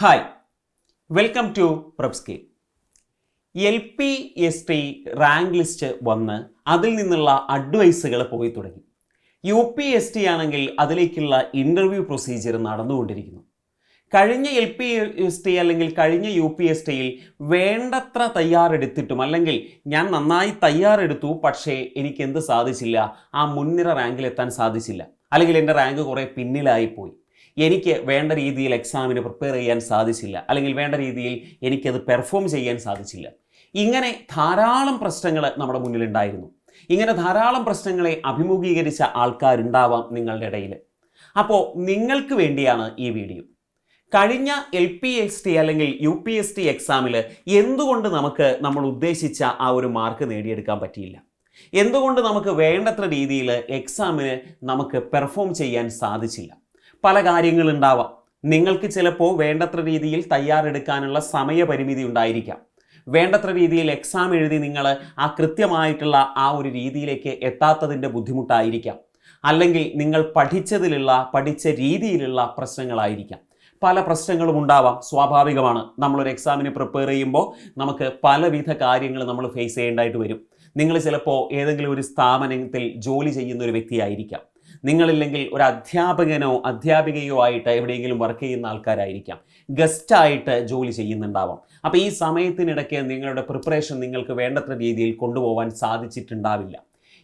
Hi welcome to പ്രബ്സ്കി L P S T rank list വന്ന് അതിൽ നിന്നുള്ള അഡ്വൈസുകൾ പോയി തുടങ്ങി. യു പി എസ് ടി ആണെങ്കിൽ അതിലേക്കുള്ള ഇന്റർവ്യൂ പ്രൊസീജിയർ നടന്നുകൊണ്ടിരിക്കുന്നു. കഴിഞ്ഞ എൽ പി എസ് ടി അല്ലെങ്കിൽ കഴിഞ്ഞ യു പി എസ് ടിയിൽ വേണ്ടത്ര തയ്യാറെടുത്തിട്ടും അല്ലെങ്കിൽ ഞാൻ നന്നായി തയ്യാറെടുത്തു പക്ഷേ എനിക്ക് എന്ത് സാധിച്ചില്ല? ആ മുൻനിര റാങ്കിൽ എത്താൻ സാധിച്ചില്ല. അല്ലെങ്കിൽ എന്റെ റാങ്ക് കുറേ പിന്നിലായി പോയി. എനിക്ക് വേണ്ട രീതിയിൽ എക്സാമിന് പ്രിപ്പയർ ചെയ്യാൻ സാധിച്ചില്ല. അല്ലെങ്കിൽ വേണ്ട രീതിയിൽ എനിക്കത് പെർഫോം ചെയ്യാൻ സാധിച്ചില്ല. ഇങ്ങനെ ധാരാളം പ്രശ്നങ്ങൾ നമ്മുടെ മുന്നിലുണ്ടായിരുന്നു. ഇങ്ങനെ ധാരാളം പ്രശ്നങ്ങളെ അഭിമുഖീകരിച്ച ആൾക്കാരുണ്ടാവാം നിങ്ങളുടെ ഇടയിൽ. അപ്പോൾ നിങ്ങൾക്ക് വേണ്ടിയാണ് ഈ വീഡിയോ കഴിഞ്ഞ എൽ പി എസ് ടി അല്ലെങ്കിൽ യു പി എസ് ടി എക്സാമിൽ എന്തുകൊണ്ട് നമുക്ക് നമ്മൾ ഉദ്ദേശിച്ച ആ ഒരു മാർക്ക് നേടിയെടുക്കാൻ പറ്റിയില്ല? എന്തുകൊണ്ട് നമുക്ക് വേണ്ടത്ര രീതിയിൽ എക്സാമിന് നമുക്ക് പെർഫോം ചെയ്യാൻ സാധിച്ചില്ല? പല കാര്യങ്ങളുണ്ടാവാം. നിങ്ങൾക്ക് ചിലപ്പോൾ വേണ്ടത്ര രീതിയിൽ തയ്യാറെടുക്കാനുള്ള സമയപരിമിതി ഉണ്ടായിരിക്കാം. വേണ്ടത്ര രീതിയിൽ എക്സാം എഴുതി നിങ്ങൾ ആ കൃത്യമായിട്ടുള്ള ആ ഒരു രീതിയിലേക്ക് എത്താത്തതിന്റെ ബുദ്ധിമുട്ടായിരിക്കാം. അല്ലെങ്കിൽ നിങ്ങൾ പഠിച്ചതിലുള്ള പഠിച്ച രീതിയിലുള്ള പ്രശ്നങ്ങളായിരിക്കാം. പല പ്രശ്നങ്ങളും ഉണ്ടാവാം. സ്വാഭാവികമാണ്. നമ്മളൊരു എക്സാമിന് പ്രിപ്പയർ ചെയ്യുമ്പോൾ നമുക്ക് പലവിധ കാര്യങ്ങൾ നമ്മൾ ഫേസ് ചെയ്യേണ്ടതായിട്ട് വരും. നിങ്ങൾ ചിലപ്പോൾ ഏതെങ്കിലും ഒരു സ്ഥാപനത്തിൽ ജോലി ചെയ്യുന്ന ഒരു വ്യക്തിയായിരിക്കാം. നിങ്ങളില്ലെങ്കിൽ ഒരു അധ്യാപകനോ അധ്യാപികയോ ആയിട്ട് എവിടെയെങ്കിലും വർക്ക് ചെയ്യുന്ന ആൾക്കാരായിരിക്കാം. ഗസ്റ്റായിട്ട് ജോലി ചെയ്യുന്നുണ്ടാവാം. അപ്പോൾ ഈ സമയത്തിനിടയ്ക്ക് നിങ്ങളുടെ പ്രിപ്പറേഷൻ നിങ്ങൾക്ക് വേണ്ടത്ര രീതിയിൽ കൊണ്ടുപോകാൻ സാധിച്ചിട്ടുണ്ടാവില്ല.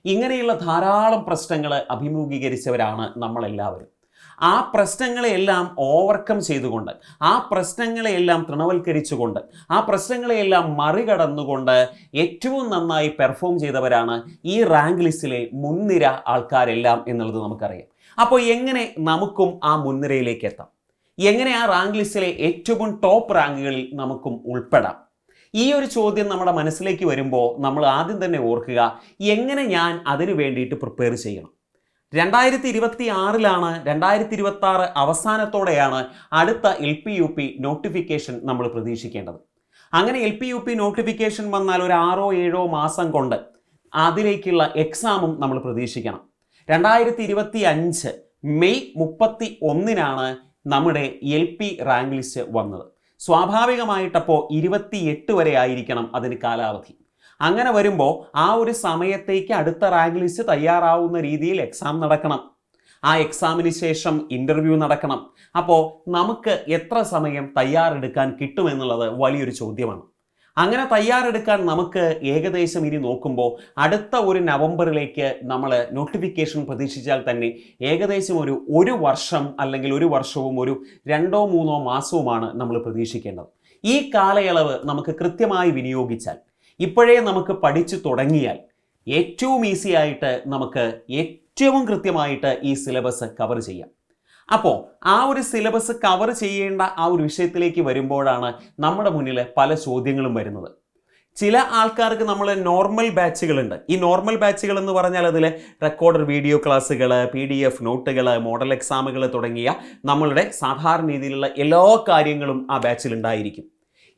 ഇങ്ങനെയുള്ള ധാരാളം പ്രശ്നങ്ങൾ അഭിമുഖീകരിച്ചവരാണ് നമ്മളെല്ലാവരും. ആ പ്രശ്നങ്ങളെയെല്ലാം ഓവർകം ചെയ്തുകൊണ്ട് ആ പ്രശ്നങ്ങളെയെല്ലാം തൃണവൽക്കരിച്ചുകൊണ്ട് ആ പ്രശ്നങ്ങളെയെല്ലാം മറികടന്നുകൊണ്ട് ഏറ്റവും നന്നായി പെർഫോം ചെയ്തവരാണ് ഈ റാങ്ക് ലിസ്റ്റിലെ മുൻനിര ആൾക്കാരെല്ലാം എന്നുള്ളത് നമുക്കറിയാം. അപ്പോൾ എങ്ങനെ നമുക്കും ആ മുൻനിരയിലേക്ക് എത്താം? എങ്ങനെ ആ റാങ്ക് ലിസ്റ്റിലെ ഏറ്റവും ടോപ്പ് റാങ്കുകളിൽ നമുക്കും ഉൾപ്പെടാം? ഈ ഒരു ചോദ്യം നമ്മുടെ മനസ്സിലേക്ക് വരുമ്പോൾ നമ്മൾ ആദ്യം തന്നെ ഓർക്കുക എങ്ങനെ ഞാൻ അതിനു വേണ്ടിയിട്ട് പ്രിപ്പയർ ചെയ്യണം? രണ്ടായിരത്തി ഇരുപത്തി ആറിലാണ് രണ്ടായിരത്തി ഇരുപത്തി ആറ് അവസാനത്തോടെയാണ് അടുത്ത L P U P notification നമ്മൾ പ്രതീക്ഷിക്കേണ്ടത്. അങ്ങനെ L P U P notification വന്നാൽ ഒരു ആറോ ഏഴോ മാസം കൊണ്ട് അതിലേക്കുള്ള എക്സാമും നമ്മൾ പ്രതീക്ഷിക്കണം. രണ്ടായിരത്തി ഇരുപത്തി അഞ്ച് മെയ് മുപ്പത്തി ഒന്നിനാണ് നമ്മുടെ എൽ പി റാങ്ക് ലിസ്റ്റ് വന്നത്. സ്വാഭാവികമായിട്ടപ്പോൾ ഇരുപത്തിയെട്ട് വരെ ആയിരിക്കണം അതിന് കാലാവധി. അങ്ങനെ വരുമ്പോൾ ആ ഒരു സമയത്തേക്ക് അടുത്ത റാങ്ക് ലിസ്റ്റ് തയ്യാറാവുന്ന രീതിയിൽ എക്സാം നടക്കണം. ആ എക്സാമിന് ശേഷം ഇന്റർവ്യൂ നടക്കണം. അപ്പോൾ നമുക്ക് എത്ര സമയം തയ്യാറെടുക്കാൻ കിട്ടുമെന്നുള്ളത് വലിയൊരു ചോദ്യമാണ്. അങ്ങനെ തയ്യാറെടുക്കാൻ നമുക്ക് ഏകദേശം ഇനി നോക്കുമ്പോൾ അടുത്ത ഒരു നവംബറിലേക്ക് നമ്മൾ നോട്ടിഫിക്കേഷൻ പ്രതീക്ഷിച്ചാൽ തന്നെ ഏകദേശം ഒരു ഒരു വർഷം അല്ലെങ്കിൽ ഒരു വർഷവും ഒരു രണ്ടോ മൂന്നോ മാസവുമാണ് നമ്മൾ പ്രതീക്ഷിക്കേണ്ടത്. ഈ കാലയളവ് നമുക്ക് കൃത്യമായി വിനിയോഗിച്ചാൽ ഇപ്പോഴേ നമുക്ക് പഠിച്ചു തുടങ്ങിയാൽ ഏറ്റവും ഈസി ആയിട്ട് നമുക്ക് ഏറ്റവും കൃത്യമായിട്ട് ഈ സിലബസ് കവർ ചെയ്യാം. അപ്പോൾ ആ ഒരു സിലബസ് കവർ ചെയ്യേണ്ട ആ ഒരു വിഷയത്തിലേക്ക് വരുമ്പോഴാണ് നമ്മുടെ മുന്നിൽ പല ചോദ്യങ്ങളും വരുന്നത്. ചില ആൾക്കാർക്ക് നമ്മൾ നോർമൽ ബാച്ചുകളുണ്ട് ഈ നോർമൽ ബാച്ചുകൾ എന്ന് പറഞ്ഞാൽ അതിൽ റെക്കോർഡർ വീഡിയോ ക്ലാസ്സുകൾ പി ഡി എഫ് നോട്ടുകൾ മോഡൽ എക്സാമുകൾ തുടങ്ങിയ നമ്മളുടെ സാധാരണ രീതിയിലുള്ള എല്ലാ കാര്യങ്ങളും ആ ബാച്ചിൽ ഉണ്ടായിരിക്കും.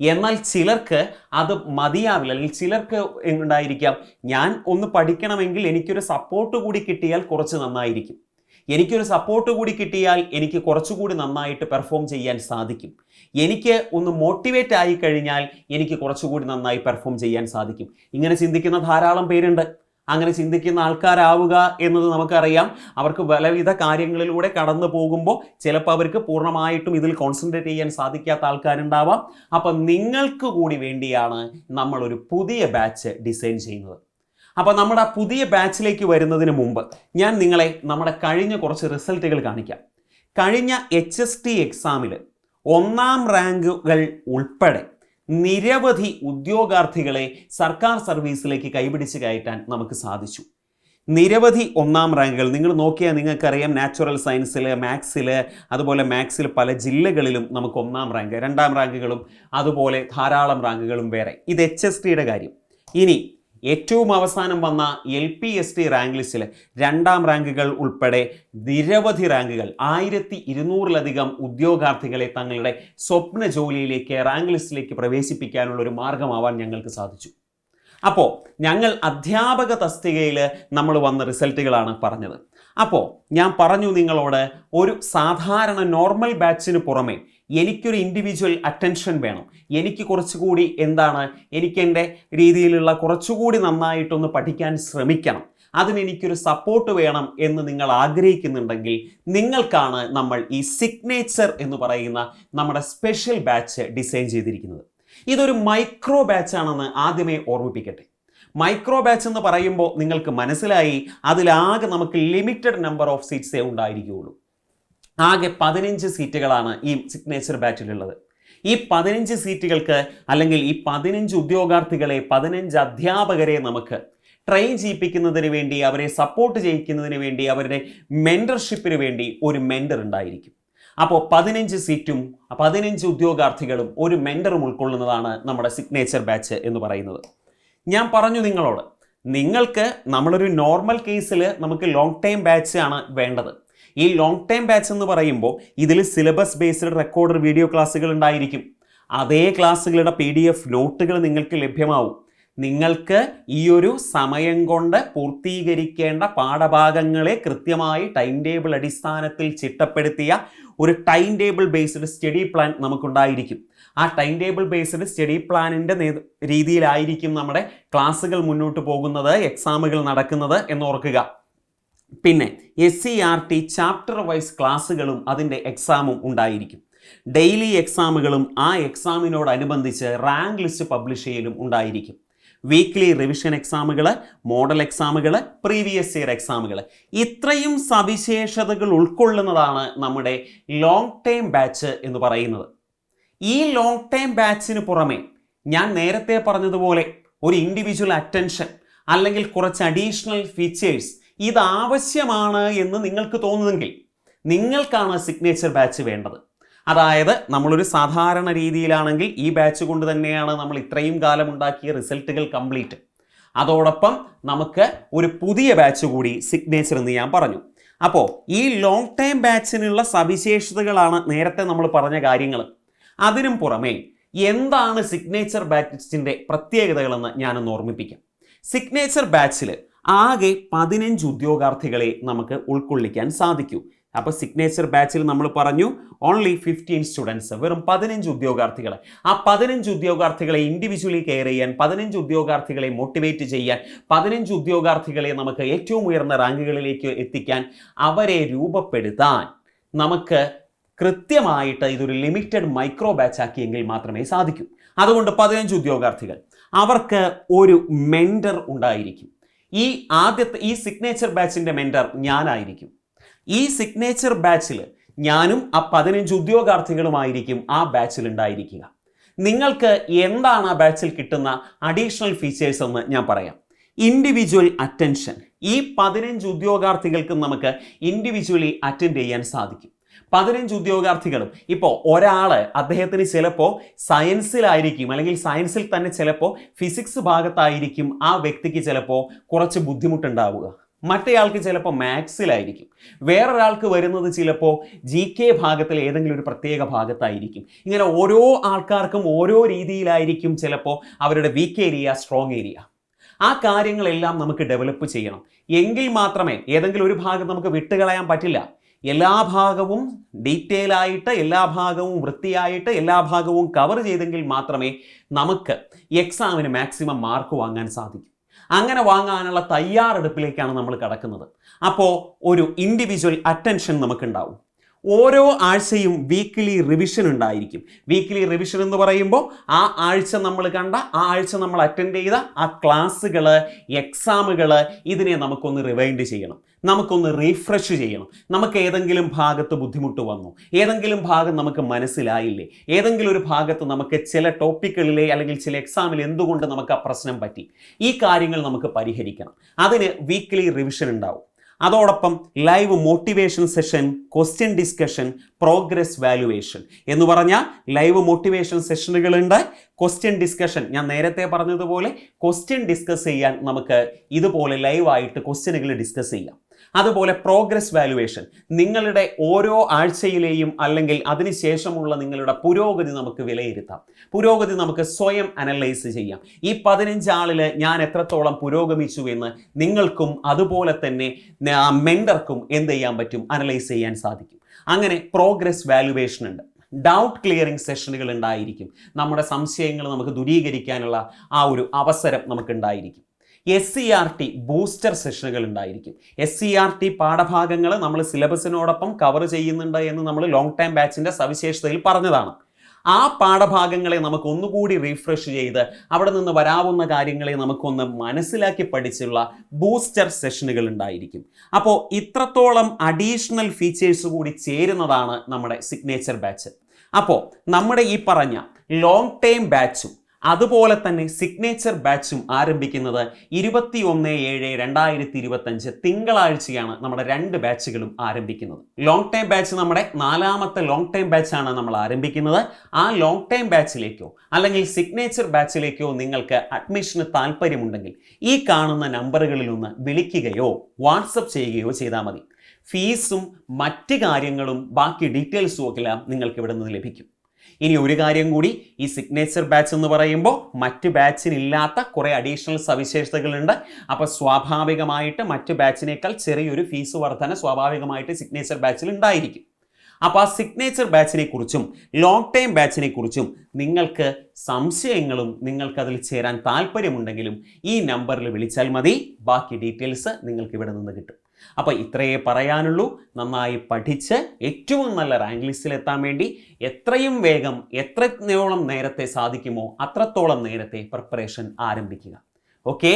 എന്നാൽ ചിലർക്ക് അത് മതിയാവില്ല. അല്ലെങ്കിൽ ചിലർക്ക് ഉണ്ടായിരിക്കാം ഞാൻ ഒന്ന് പഠിക്കണമെങ്കിൽ എനിക്കൊരു സപ്പോർട്ട് കൂടി കിട്ടിയാൽ കുറച്ച് നന്നായിരിക്കും. എനിക്കൊരു സപ്പോർട്ട് കൂടി കിട്ടിയാൽ എനിക്ക് കുറച്ചുകൂടി നന്നായിട്ട് പെർഫോം ചെയ്യാൻ സാധിക്കും. എനിക്ക് ഒന്ന് മോട്ടിവേറ്റ് ആയി കഴിഞ്ഞാൽ എനിക്ക് കുറച്ചുകൂടി നന്നായി പെർഫോം ചെയ്യാൻ സാധിക്കും. ഇങ്ങനെ ചിന്തിക്കുന്ന ധാരാളം പേരുണ്ട്. അങ്ങനെ ചിന്തിക്കുന്ന ആൾക്കാരാവുക എന്നത് നമുക്കറിയാം. അവർക്ക് പലവിധ കാര്യങ്ങളിലൂടെ കടന്നു പോകുമ്പോൾ ചിലപ്പോൾ അവർക്ക് പൂർണമായിട്ടും ഇതിൽ കോൺസെൻട്രേറ്റ് ചെയ്യാൻ സാധിക്കാത്ത ആൾക്കാരുണ്ടാവാം. അപ്പം നിങ്ങൾക്ക് കൂടി വേണ്ടിയാണ് നമ്മളൊരു പുതിയ ബാച്ച് ഡിസൈൻ ചെയ്യുന്നത്. അപ്പോൾ നമ്മുടെ പുതിയ ബാച്ചിലേക്ക് വരുന്നതിന് മുമ്പ് ഞാൻ നിങ്ങളെ നമ്മുടെ കഴിഞ്ഞ കുറച്ച് റിസൾട്ടുകൾ കാണിക്കാം. കഴിഞ്ഞ എച്ച് എസ് ടി എക്സാമിൽ ഒന്നാം റാങ്കുകൾ ഉൾപ്പെടെ നിരവധി ഉദ്യോഗാർത്ഥികളെ സർക്കാർ സർവീസിലേക്ക് കൈപിടിച്ച് കയറ്റാൻ നമുക്ക് സാധിച്ചു. നിരവധി ഒന്നാം റാങ്കുകൾ. നിങ്ങൾ നോക്കിയാൽ നിങ്ങൾക്കറിയാം നാച്ചുറൽ സയൻസിൽ മാത്സിൽ അതുപോലെ മാത്സിൽ പല ജില്ലകളിലും നമുക്ക് ഒന്നാം റാങ്ക് രണ്ടാം റാങ്കുകളും അതുപോലെ ധാരാളം റാങ്കുകളും വേറെ. ഇത് എച്ച് എസ് ടിയുടെ കാര്യം. ഇനി ഏറ്റവും അവസാനം വന്ന L P S T rank ലിസ്റ്റിൽ രണ്ടാം റാങ്കുകൾ ഉൾപ്പെടെ നിരവധി റാങ്കുകൾ ആയിരത്തി ഇരുന്നൂറിലധികം ഉദ്യോഗാർത്ഥികളെ തങ്ങളുടെ സ്വപ്ന ജോലിയിലേക്ക് റാങ്ക് ലിസ്റ്റിലേക്ക് പ്രവേശിപ്പിക്കാനുള്ള ഒരു മാർഗമാവാൻ ഞങ്ങൾക്ക് സാധിച്ചു. അപ്പോൾ ഞങ്ങൾ അധ്യാപക തസ്തികയിൽ നമ്മൾ വന്ന റിസൾട്ടുകളാണ് പറഞ്ഞത്. അപ്പോൾ ഞാൻ പറഞ്ഞു നിങ്ങളോട് ഒരു സാധാരണ നോർമൽ ബാച്ചിന് പുറമെ എനിക്കൊരു ഇൻഡിവിജ്വൽ അറ്റൻഷൻ വേണം. എനിക്ക് കുറച്ചുകൂടി എന്താണ്? എനിക്ക് എന്റെ രീതിയിലുള്ള കുറച്ചുകൂടി നന്നായിട്ടൊന്ന് പഠിക്കാൻ ശ്രമിക്കണം. അതിനെനിക്കൊരു സപ്പോർട്ട് വേണം എന്ന് നിങ്ങൾ ആഗ്രഹിക്കുന്നുണ്ടെങ്കിൽ നിങ്ങൾക്കാണ് നമ്മൾ ഈ സിഗ്നേച്ചർ എന്ന് പറയുന്ന നമ്മുടെ സ്പെഷ്യൽ ബാച്ച് ഡിസൈൻ ചെയ്തിരിക്കുന്നത്. ഇതൊരു മൈക്രോ ബാച്ച് ആണെന്ന് ആദ്യമേ ഓർമ്മിപ്പിക്കട്ടെ. മൈക്രോ ബാച്ച് എന്ന് പറയുമ്പോൾ നിങ്ങൾക്ക് മനസ്സിലായി അതിലാകെ നമുക്ക് ലിമിറ്റഡ് നമ്പർ ഓഫ് സീറ്റ്സേ ഉണ്ടായിരിക്കുകയുള്ളൂ. ആകെ പതിനഞ്ച് സീറ്റുകളാണ് ഈ സിഗ്നേച്ചർ ബാച്ചിലുള്ളത് ഈ പതിനഞ്ച് സീറ്റുകൾക്ക് അല്ലെങ്കിൽ ഈ പതിനഞ്ച് ഉദ്യോഗാർത്ഥികളെ പതിനഞ്ച് അധ്യാപകരെ നമുക്ക് ട്രെയിൻ ചെയ്യിപ്പിക്കുന്നതിന് വേണ്ടി അവരെ സപ്പോർട്ട് ചെയ്യിക്കുന്നതിന് വേണ്ടി അവരുടെ മെന്റർഷിപ്പിന് വേണ്ടി ഒരു മെന്റർ ഉണ്ടായിരിക്കും. അപ്പോൾ പതിനഞ്ച് സീറ്റും പതിനഞ്ച് ഉദ്യോഗാർത്ഥികളും ഒരു മെന്ററും ഉൾക്കൊള്ളുന്നതാണ് നമ്മുടെ സിഗ്നേച്ചർ ബാച്ച് എന്ന് പറയുന്നത്. ഞാൻ പറഞ്ഞു നിങ്ങളോട് നിങ്ങൾക്ക് നമ്മളൊരു നോർമൽ കേസിൽ നമുക്ക് ലോങ് ടൈം ബാച്ച് ആണ് വേണ്ടത്. ഈ ലോങ് ടൈം ബാച്ച് എന്ന് പറയുമ്പോൾ ഇതിൽ സിലബസ് ബേസ്ഡ് റെക്കോർഡ് വീഡിയോ ക്ലാസ്സുകൾ ഉണ്ടായിരിക്കും. അതേ ക്ലാസ്സുകളുടെ പി ഡി എഫ് നോട്ടുകൾ നിങ്ങൾക്ക് ലഭ്യമാവും. നിങ്ങൾക്ക് ഈ ഒരു സമയം കൊണ്ട് പൂർത്തീകരിക്കേണ്ട പാഠഭാഗങ്ങളെ കൃത്യമായി ടൈം ടേബിൾ അടിസ്ഥാനത്തിൽ ചിട്ടപ്പെടുത്തിയ ഒരു time table based study plan നമുക്കുണ്ടായിരിക്കും. ആ ടൈം ടേബിൾ ബേസ്ഡ് സ്റ്റഡി പ്ലാനിന്റെ രീതിയിലായിരിക്കും നമ്മുടെ ക്ലാസ്സുകൾ മുന്നോട്ട് പോകുന്നത് എക്സാമുകൾ നടക്കുന്നത് എന്നോർക്കുക പിന്നെ S C R T chapter wise ക്ലാസ്സുകളും അതിന്റെ എക്സാമും ഉണ്ടായിരിക്കും. ഡെയിലി എക്സാമുകളും ആ എക്സാമിനോടനുബന്ധിച്ച് റാങ്ക് ലിസ്റ്റ് പബ്ലിഷ് ചെയ്യലും ഉണ്ടായിരിക്കും. വീക്ക്ലി റിവിഷൻ എക്സാമുകൾ മോഡൽ എക്സാമുകൾ പ്രീവിയസ് ഇയർ എക്സാമുകൾ ഇത്രയും സവിശേഷതകൾ ഉൾക്കൊള്ളുന്നതാണ് നമ്മുടെ ലോങ് ടേം ബാച്ച് എന്ന് പറയുന്നത്. ഈ ലോങ് ടേം ബാച്ചിന് പുറമെ ഞാൻ നേരത്തെ പറഞ്ഞതുപോലെ ഒരു ഇൻഡിവിജ്വൽ അറ്റൻഷൻ അല്ലെങ്കിൽ കുറച്ച് അഡീഷണൽ ഫീച്ചേഴ്സ് ഇത് ആവശ്യമാണ് എന്ന് നിങ്ങൾക്ക് തോന്നുന്നെങ്കിൽ നിങ്ങൾക്കാണ് സിഗ്നേച്ചർ ബാച്ച് വേണ്ടത്. അതായത് നമ്മളൊരു സാധാരണ രീതിയിലാണെങ്കിൽ ഈ ബാച്ച് കൊണ്ട് തന്നെയാണ് നമ്മൾ ഇത്രയും കാലം ഉണ്ടാക്കിയ റിസൾട്ടുകൾ കംപ്ലീറ്റ് അതോടൊപ്പം നമുക്ക് ഒരു പുതിയ ബാച്ച് കൂടി സിഗ്നേച്ചർ എന്ന് ഞാൻ പറഞ്ഞു. അപ്പോൾ ഈ ലോങ് ടൈം ബാച്ചിനുള്ള സവിശേഷതകളാണ് നേരത്തെ നമ്മൾ പറഞ്ഞ കാര്യങ്ങൾ അതിനും പുറമേ എന്താണ് സിഗ്നേച്ചർ ബാച്ചിന്റെ പ്രത്യേകതകളെന്ന് ഞാനൊന്ന് ഓർമ്മിപ്പിക്കാം. സിഗ്നേച്ചർ ബാച്ചിൽ ആകെ പതിനഞ്ച് ഉദ്യോഗാർത്ഥികളെ നമുക്ക് ഉൾക്കൊള്ളിക്കാൻ സാധിക്കൂ. അപ്പോൾ സിഗ്നേച്ചർ ബാച്ചിൽ നമ്മൾ പറഞ്ഞു ഓൺലി ഫിഫ്റ്റീൻ സ്റ്റുഡൻസ് വെറും പതിനഞ്ച് ഉദ്യോഗാർത്ഥികളെ. ആ പതിനഞ്ച് ഉദ്യോഗാർത്ഥികളെ ഇൻഡിവിജ്വലി കെയർ ചെയ്യാൻ പതിനഞ്ച് ഉദ്യോഗാർത്ഥികളെ മോട്ടിവേറ്റ് ചെയ്യാൻ പതിനഞ്ച് ഉദ്യോഗാർത്ഥികളെ നമുക്ക് ഏറ്റവും ഉയർന്ന റാങ്കുകളിലേക്ക് എത്തിക്കാൻ അവരെ രൂപപ്പെടുത്താൻ നമുക്ക് കൃത്യമായിട്ട് ഇതൊരു ലിമിറ്റഡ് മൈക്രോ ബാച്ച് ആക്കിയെങ്കിൽ മാത്രമേ സാധിക്കൂ. അതുകൊണ്ട് പതിനഞ്ച് ഉദ്യോഗാർത്ഥികൾ അവർക്ക് ഒരു മെന്റർ ഉണ്ടായിരിക്കും. ഈ ആദ്യത്തെ ഈ സിഗ്നേച്ചർ ബാച്ചിന്റെ മെന്റർ ഞാനായിരിക്കും. ഈ സിഗ്നേച്ചർ ബാച്ചിൽ ഞാനും ആ പതിനഞ്ച് ഉദ്യോഗാർത്ഥികളുമായിരിക്കും ആ ബാച്ചിൽ ഉണ്ടായിരിക്കുക നിങ്ങൾക്ക് എന്താണ് ആ ബാച്ചിൽ കിട്ടുന്ന അഡീഷണൽ ഫീച്ചേഴ്സ് എന്ന് ഞാൻ പറയാം. ഇൻഡിവിജ്വൽ അറ്റൻഷൻ ഈ പതിനഞ്ച് ഉദ്യോഗാർത്ഥികൾക്കും നമുക്ക് ഇൻഡിവിജ്വലി അറ്റൻഡ് ചെയ്യാൻ സാധിക്കും. പതിനഞ്ച് ഉദ്യോഗാർത്ഥികളും. ഇപ്പോൾ ഒരാൾ അദ്ദേഹത്തിന് ചിലപ്പോൾ സയൻസിലായിരിക്കും അല്ലെങ്കിൽ സയൻസിൽ തന്നെ ചിലപ്പോൾ ഫിസിക്സ് ഭാഗത്തായിരിക്കും ആ വ്യക്തിക്ക് ചിലപ്പോൾ കുറച്ച് ബുദ്ധിമുട്ടുണ്ടാവുക. മറ്റേയാൾക്ക് ചിലപ്പോൾ മാത്സിലായിരിക്കും വേറൊരാൾക്ക് വരുന്നത് ചിലപ്പോൾ ജി കെ ഭാഗത്തിൽ ഏതെങ്കിലും ഒരു പ്രത്യേക ഭാഗത്തായിരിക്കും. ഇങ്ങനെ ഓരോ ആൾക്കാർക്കും ഓരോ രീതിയിലായിരിക്കും ചിലപ്പോൾ അവരുടെ വീക്ക് ഏരിയ സ്ട്രോങ് ഏരിയ ആ കാര്യങ്ങളെല്ലാം നമുക്ക് ഡെവലപ്പ് ചെയ്യണം. എങ്കിൽ മാത്രമേ ഏതെങ്കിലും ഒരു ഭാഗം നമുക്ക് വിട്ടുകളയാൻ പറ്റില്ല. എല്ലാ ഭാഗവും ഡീറ്റെയിൽ ആയിട്ട് എല്ലാ ഭാഗവും വൃത്തിയായിട്ട് എല്ലാ ഭാഗവും കവർ ചെയ്തെങ്കിൽ മാത്രമേ നമുക്ക് എക്സാമിന് മാക്സിമം മാർക്ക് വാങ്ങാൻ സാധിക്കൂ. അങ്ങനെ വാങ്ങാനുള്ള തയ്യാറെടുപ്പിലേക്കാണ് നമ്മൾ കടക്കുന്നത്. അപ്പോൾ ഒരു ഇൻഡിവിജ്വൽ അറ്റൻഷൻ നമുക്കുണ്ടാവും. ഓരോ ആഴ്ചയും വീക്ക്ലി റിവിഷൻ ഉണ്ടായിരിക്കും. വീക്ക്ലി റിവിഷൻ എന്ന് പറയുമ്പോൾ ആ ആഴ്ച നമ്മൾ കണ്ട ആ ആഴ്ച നമ്മൾ അറ്റൻഡ് ചെയ്ത ആ ക്ലാസ്സുകൾ എക്സാമുകൾ ഇതിനെ നമുക്കൊന്ന് റിവൈൻഡ് ചെയ്യണം. നമുക്കൊന്ന് റീഫ്രഷ് ചെയ്യണം. നമുക്ക് ഏതെങ്കിലും ഭാഗത്ത് ബുദ്ധിമുട്ട് വന്നു. ഏതെങ്കിലും ഭാഗം നമുക്ക് മനസ്സിലായില്ലേ? ഏതെങ്കിലും ഒരു ഭാഗത്ത് നമുക്ക് ചില ടോപ്പിക്കുകളിലെ അല്ലെങ്കിൽ ചില എക്സാമിൽ എന്തുകൊണ്ട് നമുക്ക് ആ പ്രശ്നം പറ്റി? ഈ കാര്യങ്ങൾ നമുക്ക് പരിഹരിക്കണം. അതിന് വീക്ക്ലി റിവിഷൻ ഉണ്ടാവും. അതോടൊപ്പം live motivation session question discussion progress valuation എന്ന് പറഞ്ഞാൽ ലൈവ് മോട്ടിവേഷൻ സെഷനുകളുണ്ട് ക്വസ്റ്റ്യൻ ഡിസ്കഷൻ ഞാൻ നേരത്തെ പറഞ്ഞതുപോലെ ക്വസ്റ്റ്യൻ ഡിസ്കസ് ചെയ്യാൻ നമുക്ക് ഇതുപോലെ ലൈവായിട്ട് ക്വസ്റ്റ്യനുകൾ ഡിസ്കസ് ചെയ്യാം. അതുപോലെ പ്രോഗ്രസ് വാലുവേഷൻ നിങ്ങളുടെ ഓരോ ആഴ്ചയിലെയും അല്ലെങ്കിൽ അതിനുശേഷമുള്ള നിങ്ങളുടെ പുരോഗതി നമുക്ക് വിലയിരുത്താം. പുരോഗതി നമുക്ക് സ്വയം അനലൈസ് ചെയ്യാം. ഈ പതിനഞ്ച് ആളിൽ ഞാൻ എത്രത്തോളം പുരോഗമിച്ചു എന്ന് നിങ്ങൾക്കും അതുപോലെ തന്നെ മെൻഡർക്കും എന്ത് ചെയ്യാൻ പറ്റും? അനലൈസ് ചെയ്യാൻ സാധിക്കും. അങ്ങനെ പ്രോഗ്രസ് വാലുവേഷൻ ഉണ്ട്. ഡൗട്ട് ക്ലിയറിംഗ് സെഷനുകൾ ഉണ്ടായിരിക്കും. നമ്മുടെ സംശയങ്ങൾ നമുക്ക് ദുരീകരിക്കാനുള്ള ആ ഒരു അവസരം നമുക്കുണ്ടായിരിക്കും. S C R T booster സെഷനുകൾ ഉണ്ടായിരിക്കും. എസ് സി ആർ ടി പാഠഭാഗങ്ങൾ നമ്മൾ സിലബസിനോടൊപ്പം കവർ ചെയ്യുന്നുണ്ട് എന്ന് നമ്മൾ ലോങ് ടൈം ബാച്ചിന്റെ സവിശേഷതയിൽ പറഞ്ഞതാണ്. ആ പാഠഭാഗങ്ങളെ നമുക്ക് ഒന്നുകൂടി റീഫ്രഷ് ചെയ്ത് അവിടെ നിന്ന് വരാവുന്ന കാര്യങ്ങളെ നമുക്കൊന്ന് മനസ്സിലാക്കി പഠിച്ചുള്ള ബൂസ്റ്റർ സെഷനുകൾ ഉണ്ടായിരിക്കും. അപ്പോൾ ഇത്രത്തോളം അഡീഷണൽ ഫീച്ചേഴ്സ് കൂടി ചേരുന്നതാണ് നമ്മുടെ സിഗ്നേച്ചർ ബാച്ച് അപ്പോൾ നമ്മുടെ ഈ പറഞ്ഞ ലോങ് ടൈം ബാച്ചും അതുപോലെ തന്നെ സിഗ്നേച്ചർ ബാച്ചും ആരംഭിക്കുന്നത് ഇരുപത്തി ഒന്ന് ഏഴ് രണ്ടായിരത്തി ഇരുപത്തഞ്ച് തിങ്കളാഴ്ചയാണ് നമ്മുടെ രണ്ട് ബാച്ചുകളും ആരംഭിക്കുന്നത്. ലോങ് ടൈം ബാച്ച് നമ്മുടെ നാലാമത്തെ ലോങ് ടൈം ബാച്ചാണ് നമ്മൾ ആരംഭിക്കുന്നത്. ആ ലോങ് ടൈം ബാച്ചിലേക്കോ അല്ലെങ്കിൽ സിഗ്നേച്ചർ ബാച്ചിലേക്കോ നിങ്ങൾക്ക് അഡ്മിഷന് താല്പര്യമുണ്ടെങ്കിൽ ഈ കാണുന്ന നമ്പറുകളിൽ ഒന്ന് വിളിക്കുകയോ വാട്സപ്പ് ചെയ്യുകയോ ചെയ്താൽ മതി. ഫീസും മറ്റ് കാര്യങ്ങളും ബാക്കി ഡീറ്റെയിൽസും ഒക്കെ നിങ്ങൾക്ക് ഇവിടെ നിന്ന് ലഭിക്കും. ഇനി ഒരു കാര്യം കൂടി ഈ സിഗ്നേച്ചർ ബാച്ച് എന്ന് പറയുമ്പോൾ മറ്റ് ബാച്ചിനില്ലാത്ത കുറേ അഡീഷണൽ സവിശേഷതകളുണ്ട്. അപ്പോൾ സ്വാഭാവികമായിട്ട് മറ്റ് ബാച്ചിനേക്കാൾ ചെറിയൊരു ഫീസ് വർധന സ്വാഭാവികമായിട്ട് സിഗ്നേച്ചർ ബാച്ചിൽ ഉണ്ടായിരിക്കും. അപ്പോൾ ആ സിഗ്നേച്ചർ ബാച്ചിനെ കുറിച്ചും ലോങ് ടൈം ബാച്ചിനെ കുറിച്ചും നിങ്ങൾക്ക് സംശയങ്ങളും നിങ്ങൾക്കതിൽ ചേരാൻ താല്പര്യമുണ്ടെങ്കിലും ഈ നമ്പറിൽ വിളിച്ചാൽ മതി. ബാക്കി ഡീറ്റെയിൽസ് നിങ്ങൾക്ക് ഇവിടെ നിന്ന് കിട്ടും. അപ്പോൾ ഇത്രയേ പറയാനുള്ളൂ. നന്നായി പഠിച്ച് ഏറ്റവും നല്ല റാങ്ക് ലിസ്റ്റിൽ എത്താൻ വേണ്ടി എത്രയും വേഗം എത്രയോളം നേരത്തെ സാധിക്കുമോ അത്രത്തോളം നേരത്തെ പ്രിപ്പറേഷൻ ആരംഭിക്കുക. ഓക്കെ